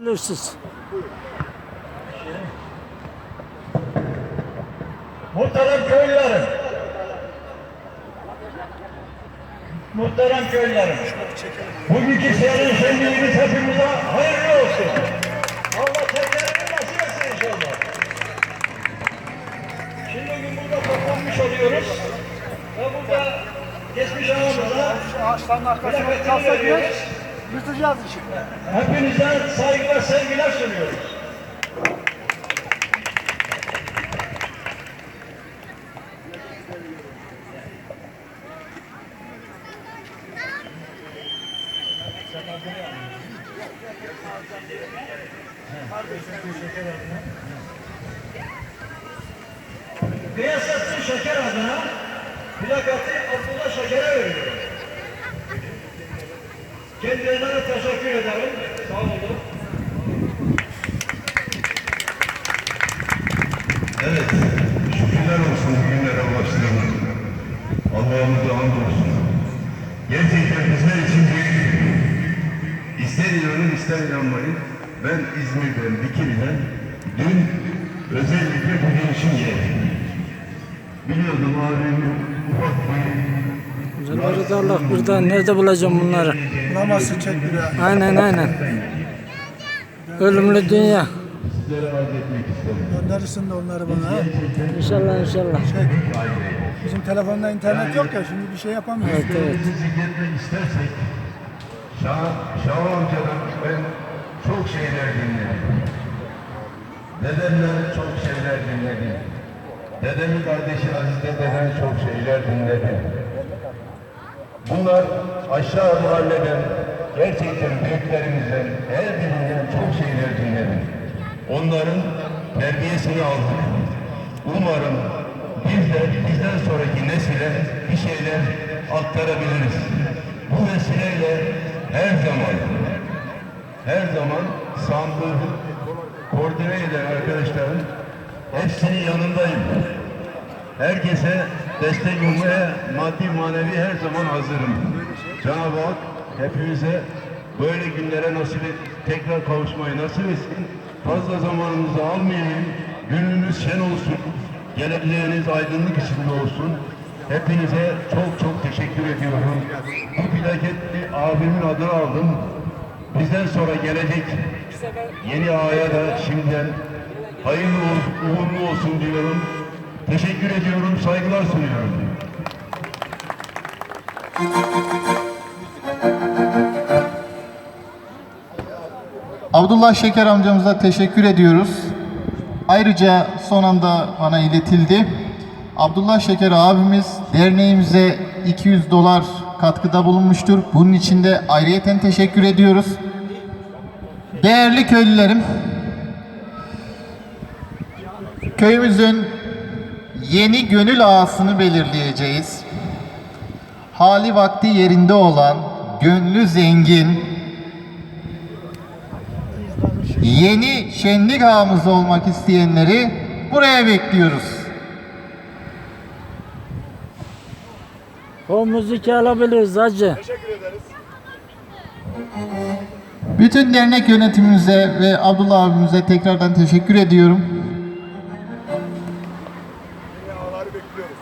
Bilirsiniz. Muhterem köylülerim. Muhterem köylülerim. Bugünkü seyahat şenliğimiz hepimize hayırlı olsun. Allah tekrarını nasip etsin inşallah. Şimdi bugün burada toplanmış oluyoruz. Ve burada geçmiş Ağaçların arkasına plaketini veriyoruz. Yırtacağız işi. Hepinize saygılar, sevgiler sunuyoruz. Beyazıt'ın şeker adına plakatı Abdullah Şeker'e veriyor. Kendilerine teşekkür ederim. Sağ olun. Evet, şükürler olsun bugünlere ulaştığına. Allah'ımıza hamdolsun. Gerçekten bizler için büyük. İster inanın ister inanmayın. Ben İzmir'den, Dikili'den dün özellikle bugün için geldim. Biliyordum abimin ufak bir Allah burada nerede bulacağım bunları? Bulamazsın çek bir. Aynen aynen. Ölümlü dünya. Gönderirsin de onları bana. İnşallah inşallah. Çek. Bizim telefonda internet yok ya şimdi bir şey yapamıyoruz. Evet evet. zikretmek istersek Şah, Şah amcadan ben çok şeyler dinledim. Dedemden çok şeyler dinledim. Dedemin kardeşi Aziz dededen çok şeyler dinledim. Bunlar aşağı mahalleden gerçekten büyüklerimizden her birinden çok şeyler dinledim. Onların terbiyesini aldık. Umarım biz de bizden sonraki nesile bir şeyler aktarabiliriz. Bu vesileyle her zaman her zaman sandığı koordine eden arkadaşların hepsinin yanındayım. Herkese destek olmaya maddi manevi her zaman hazırım. Cenab-ı Hak hepimize böyle günlere nasip et, tekrar kavuşmayı nasip etsin. Fazla zamanınızı almayayım. Gününüz şen olsun. Geleceğiniz aydınlık içinde olsun. Hepinize çok çok teşekkür ediyorum. Bu plaketi abimin adını aldım. Bizden sonra gelecek yeni ağaya da şimdiden hayırlı uğur- uğurlu olsun diyorum. Teşekkür ediyorum, saygılar sunuyorum. Abdullah Şeker amcamıza teşekkür ediyoruz. Ayrıca son anda bana iletildi. Abdullah Şeker abimiz derneğimize 200 dolar katkıda bulunmuştur. Bunun için de ayrıyeten teşekkür ediyoruz. Değerli köylülerim, köyümüzün yeni gönül ağasını belirleyeceğiz. Hali vakti yerinde olan, gönlü zengin, yeni şenlik ağamız olmak isteyenleri buraya bekliyoruz. O müzik alabiliriz hacı. Bütün dernek yönetimimize ve Abdullah abimize tekrardan teşekkür ediyorum. Onları bekliyoruz.